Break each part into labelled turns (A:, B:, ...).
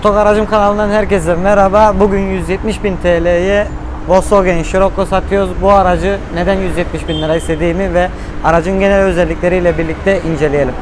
A: Otogarajım kanalından herkese merhaba. Bugün 170 bin TL'ye Volkswagen Scirocco satıyoruz. Bu aracı neden 170 bin lira istediğimi ve aracın genel özellikleriyle birlikte inceleyelim.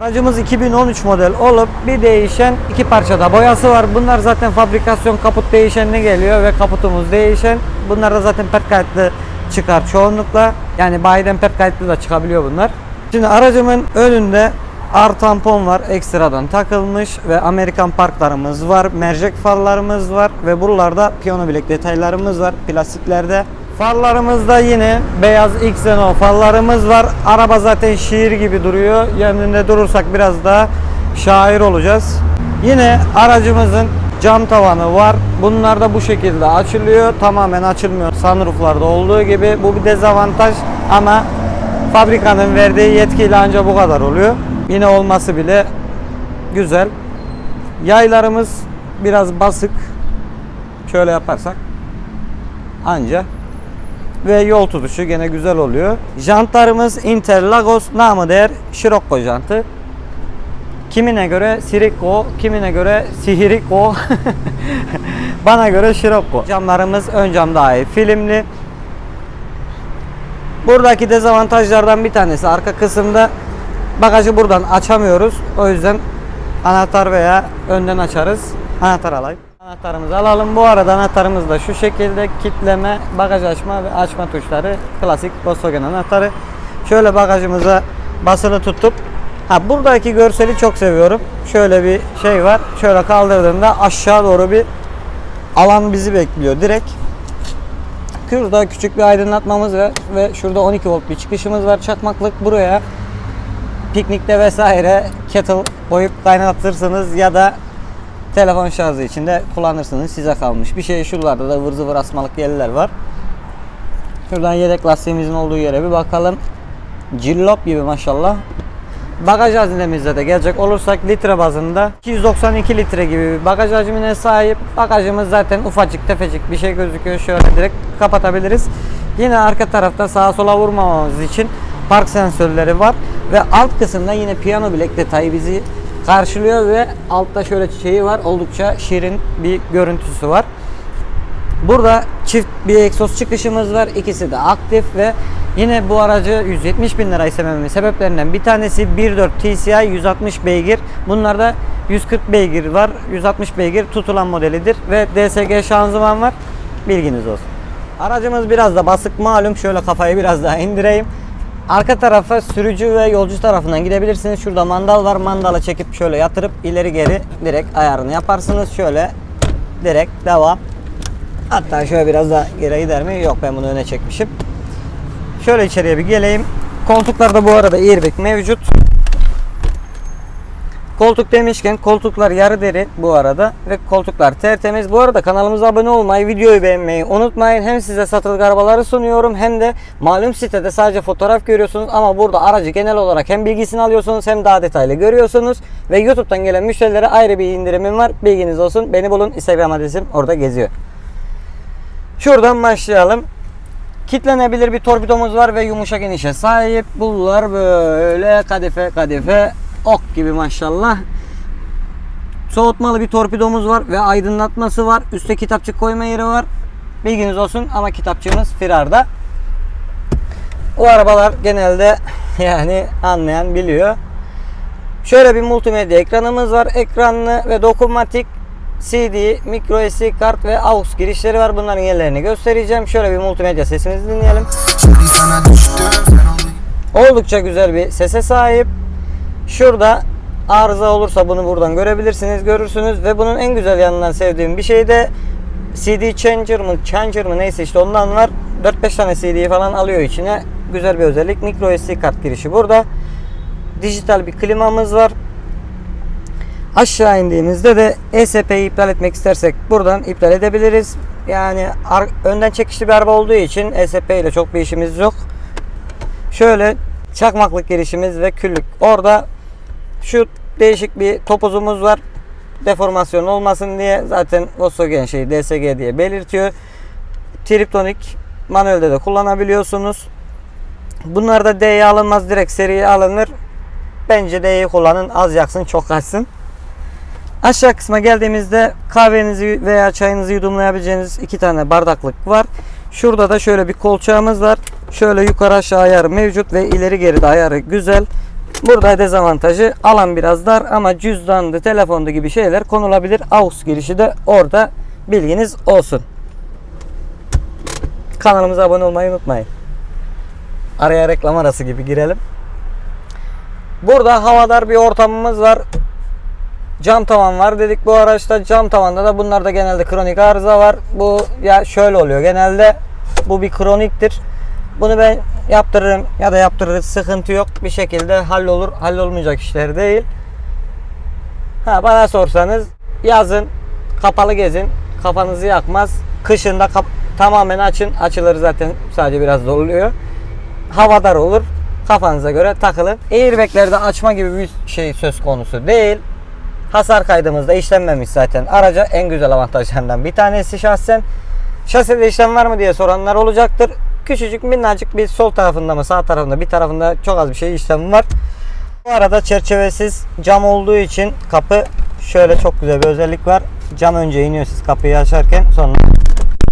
A: Aracımız 2013 model olup bir değişen iki parçada boyası var. Bunlar zaten fabrikasyon kaput değişenine geliyor ve kaputumuz değişen. Bunlar da zaten pert kayıtlı çıkar çoğunlukla. Yani bayiden pert kayıtlı da çıkabiliyor bunlar. Şimdi aracımın önünde ar tampon var ekstradan takılmış ve Amerikan parklarımız var. Mercek farlarımız var ve buralarda piyano bilek detaylarımız var plastiklerde. Farlarımızda yine beyaz Xenon farlarımız var. Araba zaten şiir gibi duruyor. Yanında durursak biraz daha şair olacağız. Yine aracımızın cam tavanı var. Bunlar da bu şekilde açılıyor. Tamamen açılmıyor. Sunrooflarda olduğu gibi. Bu bir dezavantaj ama fabrikanın verdiği yetkiyle ancak bu kadar oluyor. Yine olması bile güzel. Yaylarımız biraz basık. Şöyle yaparsak anca ve yol tutuşu gene güzel oluyor. Jantlarımız Interlagos namı değer Scirocco jantı. Kimine göre Siricco, kimine göre Sihiricco. Bana göre Scirocco. Camlarımız ön cam dahi filmli. Buradaki dezavantajlardan bir tanesi arka kısımda bagajı buradan açamıyoruz. O yüzden anahtar veya önden açarız. Anahtar alayım. Anahtarımızı alalım. Bu arada anahtarımız da şu şekilde kitleme, bagaj açma ve açma tuşları. Klasik Volkswagen anahtarı. Şöyle bagajımıza basılı tutup Ha buradaki görseli çok seviyorum. Şöyle bir şey var. Şöyle kaldırdığımda aşağı doğru bir alan bizi bekliyor direkt. Şurada küçük bir aydınlatmamız var ve şurada 12 volt bir çıkışımız var. Çakmaklık buraya piknikte vesaire kettle koyup kaynatırsınız ya da telefon şarjı için de kullanırsınız. Size kalmış bir şey. Şuralarda da vır zıvır asmalık yerler var. Şuradan yedek lastiğimizin olduğu yere bir bakalım. Cillop gibi maşallah. Bagaj hazinemizde de gelecek olursak litre bazında 292 litre gibi bir bagaj hacmine sahip. Bagajımız zaten ufacık tefecik bir şey gözüküyor. Şöyle direkt kapatabiliriz. Yine arka tarafta sağa sola vurmamamız için park sensörleri var. Ve alt kısımda yine piyano bilek detayı bizi karşılıyor ve altta şöyle şeyi var. Oldukça şirin bir görüntüsü var. Burada çift bir egzoz çıkışımız var. İkisi de aktif ve yine bu aracı 170 bin lira istememin sebeplerinden bir tanesi 1.4 TCI 160 beygir. Bunlarda 140 beygir var. 160 beygir tutulan modelidir ve DSG şanzıman var. Bilginiz olsun. Aracımız biraz da basık malum. Şöyle kafayı biraz daha indireyim. Arka tarafa sürücü ve yolcu tarafından gidebilirsiniz. Şurada mandal var. Mandala çekip şöyle yatırıp ileri geri direkt ayarını yaparsınız. Şöyle direkt devam. Hatta şöyle biraz da geri gider mi? Yok ben bunu öne çekmişim. Şöyle içeriye bir geleyim. Koltuklarda bu arada airbag mevcut. Koltuk demişken koltuklar yarı deri bu arada ve koltuklar tertemiz. Bu arada kanalımıza abone olmayı, videoyu beğenmeyi unutmayın. Hem size satılık arabaları sunuyorum hem de malum sitede sadece fotoğraf görüyorsunuz ama burada aracı genel olarak hem bilgisini alıyorsunuz hem daha detaylı görüyorsunuz. Ve YouTube'dan gelen müşterilere ayrı bir indirimim var. Bilginiz olsun. Beni bulun. Instagram adresim orada geziyor. Şuradan başlayalım. Kitlenebilir bir torpidomuz var ve yumuşak inişe sahip. Bunlar böyle kadife kadife ok gibi maşallah. Soğutmalı bir torpidomuz var ve aydınlatması var. Üste kitapçık koyma yeri var. Bilginiz olsun ama kitapçığımız firarda. O arabalar genelde yani anlayan biliyor. Şöyle bir multimedya ekranımız var. Ekranlı ve dokunmatik CD, micro SD kart ve AUX girişleri var. Bunların yerlerini göstereceğim. Şöyle bir multimedya sesimizi dinleyelim. Oldukça güzel bir sese sahip. Şurada arıza olursa bunu buradan görebilirsiniz, görürsünüz ve bunun en güzel yanından sevdiğim bir şey de CD changer mı, changer mı neyse işte ondan var. 4-5 tane CD falan alıyor içine. Güzel bir özellik. Micro SD kart girişi burada. Dijital bir klimamız var. Aşağı indiğimizde de ESP'yi iptal etmek istersek buradan iptal edebiliriz. Yani önden çekişli bir araba olduğu için ESP ile çok bir işimiz yok. Şöyle çakmaklık girişimiz ve küllük. Orada şu değişik bir topuzumuz var. deformasyon olmasın diye zaten Volkswagen şeyi DSG diye belirtiyor. Triptonik manuelde de kullanabiliyorsunuz. Bunlar da D'ye alınmaz direkt seriye alınır. Bence D'yi kullanın az yaksın çok kaçsın. Aşağı kısma geldiğimizde kahvenizi veya çayınızı yudumlayabileceğiniz iki tane bardaklık var. Şurada da şöyle bir kolçağımız var. Şöyle yukarı aşağı ayarı mevcut ve ileri geri de ayarı güzel. Burada dezavantajı alan biraz dar ama cüzdandı, telefondu gibi şeyler konulabilir. AUX girişi de orada bilginiz olsun. Kanalımıza abone olmayı unutmayın. Araya reklam arası gibi girelim. Burada havadar bir ortamımız var. Cam tavan var dedik bu araçta. Cam tavanda da bunlarda genelde kronik arıza var. Bu ya şöyle oluyor genelde bu bir kroniktir. Bunu ben yaptırırım ya da yaptırırız sıkıntı yok. Bir şekilde hallolur. Hallolmayacak işler değil. Ha bana sorsanız yazın kapalı gezin. Kafanızı yakmaz. Kışında tamamen açın. Açıları zaten sadece biraz doluyor. Havadar olur. Kafanıza göre takılın. Airbag'lerde açma gibi bir şey söz konusu değil. Hasar kaydımızda işlenmemiş zaten. Araca en güzel avantajlarından bir tanesi şahsen. Şaside işlem var mı diye soranlar olacaktır. Küçücük minnacık bir sol tarafında mı sağ tarafında bir tarafında çok az bir şey işlem var. Bu arada çerçevesiz cam olduğu için kapı şöyle çok güzel bir özellik var. Cam önce iniyor siz kapıyı açarken sonra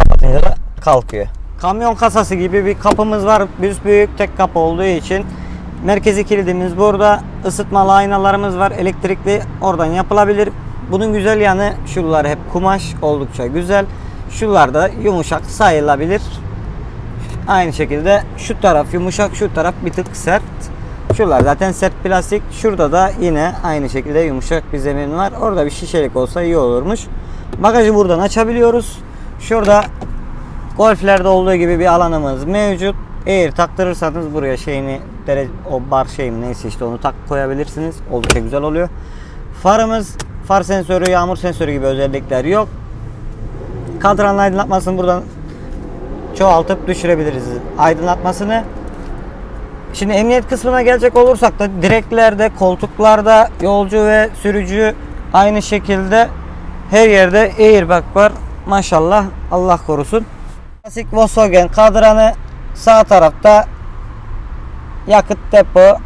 A: kapatınca da kalkıyor. Kamyon kasası gibi bir kapımız var. Büyük büyük tek kapı olduğu için merkezi kilidimiz burada. Isıtmalı aynalarımız var. Elektrikli oradan yapılabilir. Bunun güzel yanı şuralar hep kumaş oldukça güzel. Şuralar da yumuşak sayılabilir. Aynı şekilde şu taraf yumuşak, şu taraf bir tık sert. Şuralar zaten sert plastik. Şurada da yine aynı şekilde yumuşak bir zemin var. Orada bir şişelik olsa iyi olurmuş. Bagajı buradan açabiliyoruz. Şurada golflerde olduğu gibi bir alanımız mevcut. Eğer taktırırsanız buraya şeyini o bar şey mi neyse işte onu tak koyabilirsiniz. Oldukça güzel oluyor. Farımız far sensörü, yağmur sensörü gibi özellikler yok. Kadranın aydınlatmasını buradan çoğaltıp düşürebiliriz aydınlatmasını. Şimdi emniyet kısmına gelecek olursak da direklerde, koltuklarda yolcu ve sürücü aynı şekilde her yerde airbag var. Maşallah Allah korusun. Klasik Volkswagen kadranı sağ tarafta yakıt depo,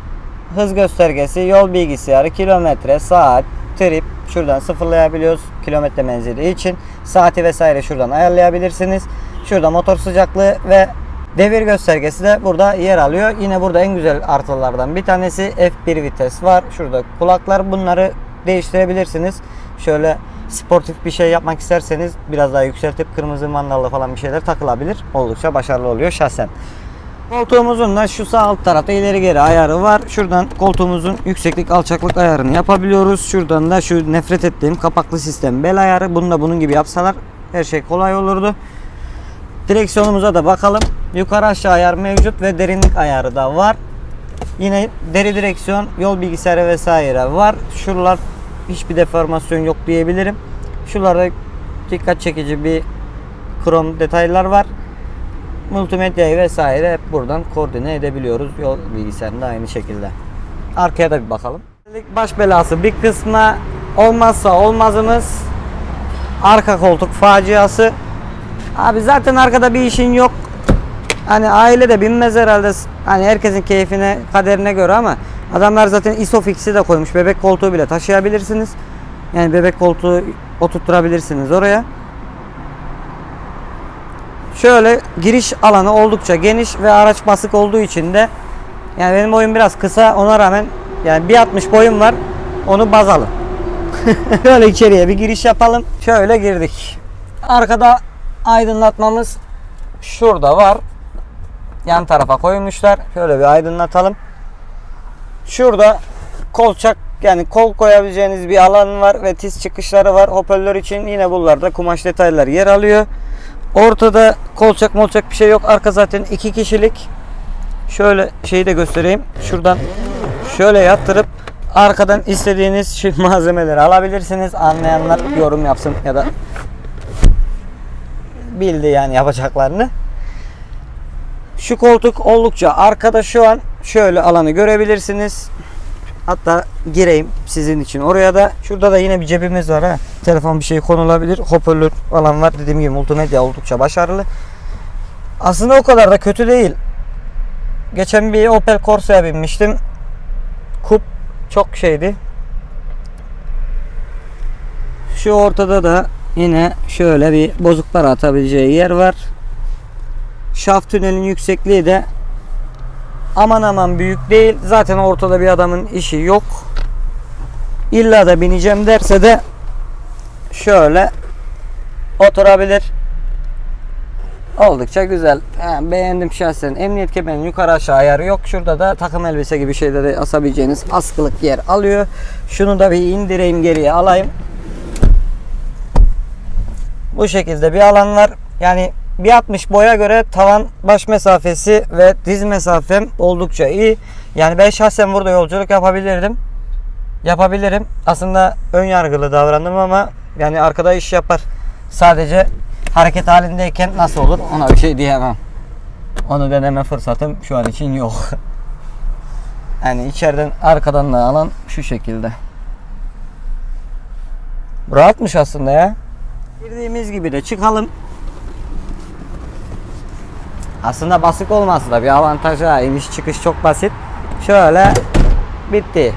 A: hız göstergesi, yol bilgisayarı, kilometre, saat, trip şuradan sıfırlayabiliyoruz kilometre menzili için. Saati vesaire şuradan ayarlayabilirsiniz. Şurada motor sıcaklığı ve devir göstergesi de burada yer alıyor. Yine burada en güzel artılardan bir tanesi F1 vites var. Şurada kulaklar bunları değiştirebilirsiniz. Şöyle sportif bir şey yapmak isterseniz biraz daha yükseltip kırmızı mandallı falan bir şeyler takılabilir. Oldukça başarılı oluyor şahsen. Koltuğumuzun da şu sağ alt tarafta ileri geri ayarı var. Şuradan koltuğumuzun yükseklik alçaklık ayarını yapabiliyoruz. Şuradan da şu nefret ettiğim kapaklı sistem bel ayarı. Bunu da bunun gibi yapsalar her şey kolay olurdu. Direksiyonumuza da bakalım. Yukarı aşağı ayar mevcut ve derinlik ayarı da var. Yine deri direksiyon, yol bilgisayarı vesaire var. Şuralar hiçbir deformasyon yok diyebilirim. Şuralarda dikkat çekici bir krom detaylar var. Multimedyayı vesaire hep buradan koordine edebiliyoruz. Yol bilgisayarında aynı şekilde. Arkaya da bir bakalım. Baş belası bir kısmı olmazsa olmazımız arka koltuk faciası. Abi zaten arkada bir işin yok. Hani aile de binmez herhalde. Hani herkesin keyfine, kaderine göre ama adamlar zaten isofix'i de koymuş. Bebek koltuğu bile taşıyabilirsiniz. Yani bebek koltuğu oturtturabilirsiniz oraya. Şöyle giriş alanı oldukça geniş ve araç basık olduğu için de yani benim boyum biraz kısa ona rağmen yani 1.60 boyum var. Onu baz alın. Şöyle içeriye bir giriş yapalım. Şöyle girdik. Arkada aydınlatmamız şurada var. Yan tarafa koymuşlar. Şöyle bir aydınlatalım. Şurada kolçak yani kol koyabileceğiniz bir alan var ve tiz çıkışları var. Hoparlör için yine buralarda kumaş detaylar yer alıyor. Ortada kolçak molçak bir şey yok. Arka zaten iki kişilik. Şöyle şeyi de göstereyim. Şuradan şöyle yattırıp arkadan istediğiniz şu malzemeleri alabilirsiniz. Anlayanlar yorum yapsın ya da bildi yani yapacaklarını. Şu koltuk oldukça arkada şu an şöyle alanı görebilirsiniz. Hatta gireyim sizin için. Oraya da şurada da yine bir cebimiz var ha. Telefon bir şey konulabilir. Hoparlör falan var. Dediğim gibi multimedya oldukça başarılı. Aslında o kadar da kötü değil. Geçen bir Opel Corsa'ya binmiştim. Kup çok şeydi. Şu ortada da yine şöyle bir bozuk para atabileceği yer var. Şaft tünelin yüksekliği de aman aman büyük değil. Zaten ortada bir adamın işi yok. İlla da bineceğim derse de şöyle oturabilir. Oldukça güzel. Ha, beğendim şahsen. Emniyet kemerinin yukarı aşağı ayarı yok. Şurada da takım elbise gibi şeyleri asabileceğiniz askılık yer alıyor. Şunu da bir indireyim geriye alayım. Bu şekilde bir alan var. Yani 1.60 boya göre tavan baş mesafesi ve diz mesafem oldukça iyi. Yani ben şahsen burada yolculuk yapabilirdim. Yapabilirim. Aslında ön yargılı davrandım ama yani arkada iş yapar. Sadece hareket halindeyken nasıl olur ona bir şey diyemem. Onu deneme fırsatım şu an için yok. Yani içeriden arkadan da alan şu şekilde. Rahatmış aslında ya. Girdiğimiz gibi de çıkalım. Aslında basık olması da bir avantaj ha. İniş çıkış çok basit. Şöyle bitti.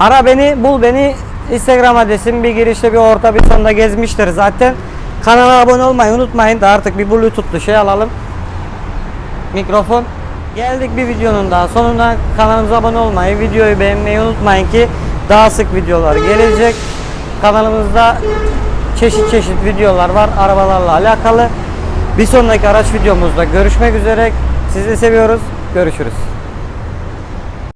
A: Ara beni, bul beni. Instagram adresim bir girişte bir orta bir sonda gezmiştir zaten. Kanala abone olmayı unutmayın da artık bir bluetoothlu şey alalım. Mikrofon. Geldik bir videonun daha sonuna. Kanalımıza abone olmayı, videoyu beğenmeyi unutmayın ki daha sık videolar gelecek. Kanalımızda çeşit çeşit videolar var arabalarla alakalı. Bir sonraki araç videomuzda görüşmek üzere. Sizi seviyoruz. Görüşürüz.